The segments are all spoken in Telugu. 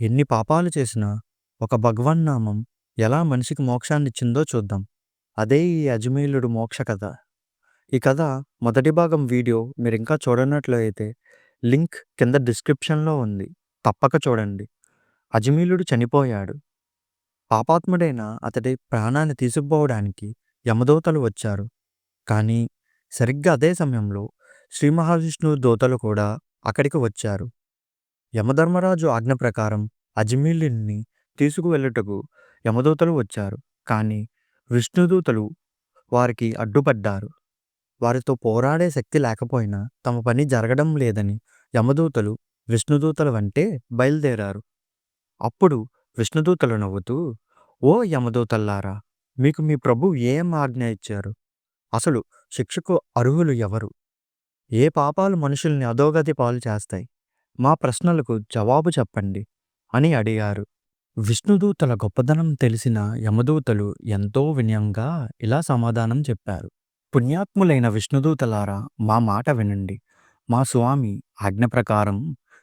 ఎన్ని పాపాలు చేసినా ఒక భగవన్నామం ఎలా మనిషికి మోక్షాన్నిచ్చిందో చూద్దాం. అదే ఈ అజమీలుడు మోక్ష కథ. ఈ కథ మొదటి భాగం వీడియో మీరింకా చూడనట్లయితే లింక్ కింద డిస్క్రిప్షన్‌లో ఉంది. తప్పక చూడండి. అజమీలుడు చనిపోయాడు. పాపాత్ముడైన అతడి ప్రాణాన్ని తీసుకుపోవడానికి యమదూతలు వచ్చారు. కానీ సరిగ్గా అదే సమయంలో శ్రీ మహావిష్ణువు దోతలు కూడా అక్కడికి వచ్చారు. యమధర్మరాజు ఆజ్ఞ ప్రకారం అజమీలుడిని తీసుకువెళ్ళుటకు యమదూతలు వచ్చారు. కానీ విష్ణుదూతలు వారికి అడ్డుపడ్డారు. వారితో పోరాడే శక్తి లేకపోయినా తమ పని జరగడం లేదని యమదూతలు విష్ణుదూతల వంటే బయలుదేరారు. అప్పుడు విష్ణుదూతలు నవ్వుతూ, ఓ యమదూతల్లారా! మీకు మీ ప్రభువు ఏం ఆజ్ఞ ఇచ్చారు? అసలు శిక్షకు అర్హులు ఎవరు? ఏ పాపాలు మనుషుల్ని అధోగతి పాలు చేస్తాయి? మా ప్రశ్నలకు జవాబు చెప్పండి అని అడిగారు. విష్ణుదూతల గొప్పదనం తెలిసిన యమదూతలు ఎంతో వినయంగా ఇలా సమాధానం చెప్పారు. పుణ్యాత్ములైన విష్ణుదూతలారా మా మాట వినండి. మా స్వామి ఆజ్ఞ ప్రకారం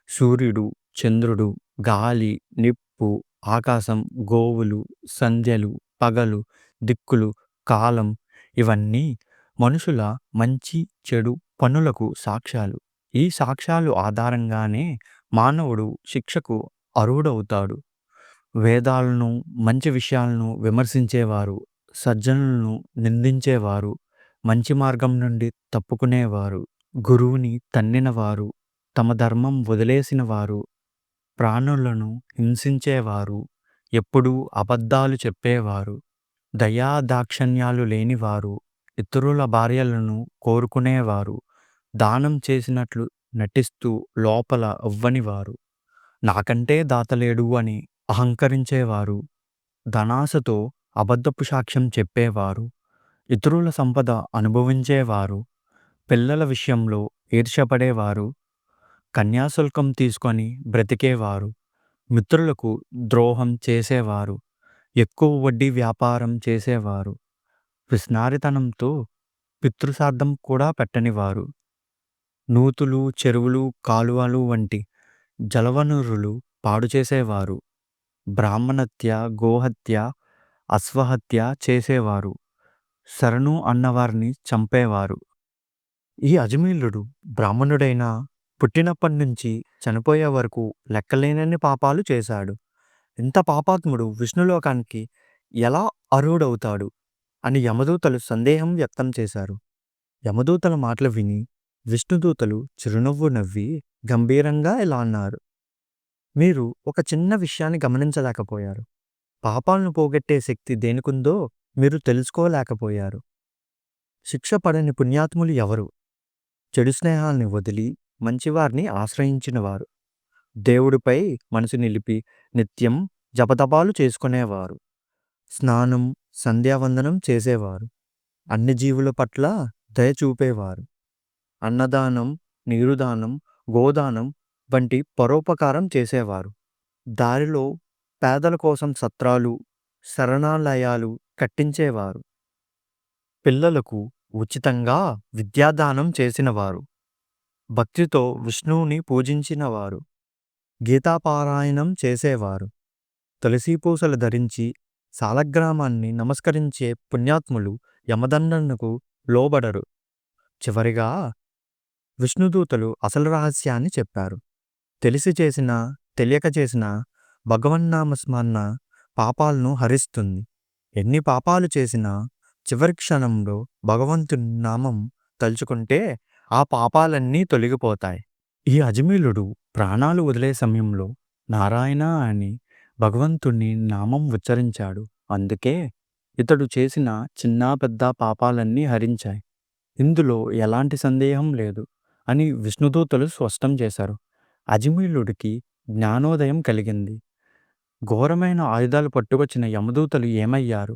సూర్యుడు, చంద్రుడు, గాలి, నిప్పు, ఆకాశం, గోవులు, సంధ్యలు, పగలు, దిక్కులు, కాలం ఇవన్నీ మనుషుల మంచి, చెడు పనులకు సాక్ష్యాలు. ఈ సాక్ష్యాలు ఆధారంగానే మానవుడు శిక్షకు అర్హుడవుతాడు. వేదాలను, మంచి విషయాలను విమర్శించేవారు, సజ్జనులను నిందించేవారు, మంచి మార్గం నుండి తప్పుకునేవారు, గురువుని తన్నినవారు, తమ ధర్మం వదిలేసినవారు, ప్రాణులను హింసించేవారు, ఎప్పుడూ అబద్ధాలు చెప్పేవారు, దయా దాక్షణ్యాలు లేనివారు, ఇతరుల భార్యలను కోరుకునేవారు, దానం చేసినట్లు నటిస్తూ లోపల అవ్వనివారు. నాకంటే దాతలేడు అని అహంకరించేవారు, ధనాశతో అబద్ధపు సాక్ష్యం చెప్పేవారు, ఇతరుల సంపద అనుభవించేవారు, పిల్లల విషయంలో ఈర్ష్యపడేవారు, కన్యాశుల్కం తీసుకొని బ్రతికేవారు, మిత్రులకు ద్రోహం చేసేవారు, ఎక్కువ వడ్డీ వ్యాపారం చేసేవారు, పిసినారితనంతో పితృసార్థం కూడా పెట్టనివారు, నూతులు, చెరువులు, కాలువలు వంటి జలవనరులు పాడుచేసేవారు, బ్రాహ్మణహత్య, గోహత్య, అశ్వహత్య చేసేవారు, శరణు అన్నవారిని చంపేవారు. ఈ అజమీలుడు బ్రాహ్మణుడైనా పుట్టినప్పటినుంచి చనిపోయే వరకు లెక్కలేనన్ని పాపాలు చేశాడు. ఇంత పాపాత్ముడు విష్ణులోకానికి ఎలా అర్హుడవుతాడు? అని యమదూతలు సందేహం వ్యక్తం చేశారు. యమదూతల మాటలు విని విష్ణుదూతలు చిరునవ్వు నవ్వి గంభీరంగా ఇలా అన్నారు. మీరు ఒక చిన్న విషయాన్ని గమనించలేకపోయారు. పాపాలను పోగొట్టే శక్తి దేనికుందో మీరు తెలుసుకోలేకపోయారు. శిక్ష పడని పుణ్యాత్ములు ఎవరు? చెడు స్నేహాల్ని వదిలి మంచివారిని ఆశ్రయించినవారు. దేవుడిపై మనసు నిలిపి నిత్యం జపతపాలు చేసుకునేవారు. స్నానం, సంధ్యావందనం చేసేవారు. అన్ని జీవుల పట్ల దయ చూపేవారు. అన్నదానం, నీరుదానం, గోదానం వంటి పరోపకారం చేసేవారు. దారిలో పేదల కోసం సత్రాలు, శరణాలయాలు కట్టించేవారు. పిల్లలకు ఉచితంగా విద్యాదానం చేసినవారు. భక్తితో విష్ణువుని పూజించినవారు. గీతాపారాయణం చేసేవారు. తులసీపూసలు ధరించి సాలగ్రామాన్ని నమస్కరించే పుణ్యాత్ములు యమదండనకు లోబడరు. చివరిగా విష్ణుదూతలు అసలు రహస్యాన్ని చెప్పారు. తెలిసి చేసినా, తెలియక చేసినా భగవన్నామస్మరణ పాపాలను హరిస్తుంది. ఎన్ని పాపాలు చేసినా చివరి క్షణంలో భగవంతుని నామం తలుచుకుంటే ఆ పాపాలన్నీ తొలగిపోతాయి. ఈ అజమీలుడు ప్రాణాలు వదిలే సమయంలో నారాయణ అని భగవంతుని నామం ఉచ్చరించాడు. అందుకే ఇతడు చేసిన చిన్నా పెద్ద పాపాలన్నీ హరించాయి. ఇందులో ఎలాంటి సందేహం లేదు అని విష్ణుదూతలు స్పష్టం చేశారు. అజమీలుడికి జ్ఞానోదయం కలిగింది. ఘోరమైన ఆయుధాలు పట్టుకొచ్చిన యమదూతలు ఏమయ్యారు?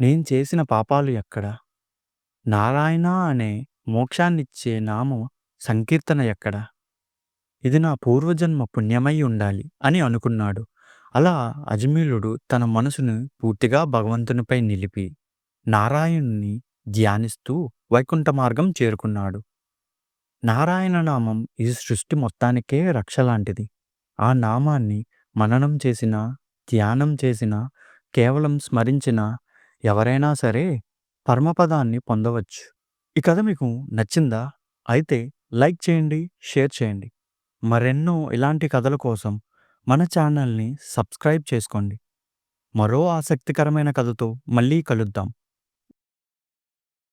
నేను చేసిన పాపాలు ఎక్కడ? నారాయణ అనే మోక్షాన్నిచ్చే నామం సంకీర్తన ఎక్కడ? ఇది నా పూర్వజన్మ పుణ్యమై ఉండాలి అని అనుకున్నాడు. అలా అజమీలుడు తన మనసును పూర్తిగా భగవంతునిపై నిలిపి నారాయణుని ధ్యానిస్తూ వైకుంఠ మార్గం చేరుకున్నాడు. నారాయణ నామం ఈ సృష్టి మొత్తానికే రక్ష లాంటిది. ఆ నామాన్ని మననం చేసినా, ధ్యానం చేసినా, కేవలం స్మరించినా ఎవరైనా సరే పరమపదాన్ని పొందవచ్చు. ఈ కథ మీకు నచ్చిందా? అయితే లైక్ చేయండి, షేర్ చేయండి. మరెన్నో ఇలాంటి కథల కోసం మన ఛానల్‌ని సబ్స్క్రైబ్ చేసుకోండి. మరో ఆసక్తికరమైన కథతో మళ్ళీ కలుద్దాం.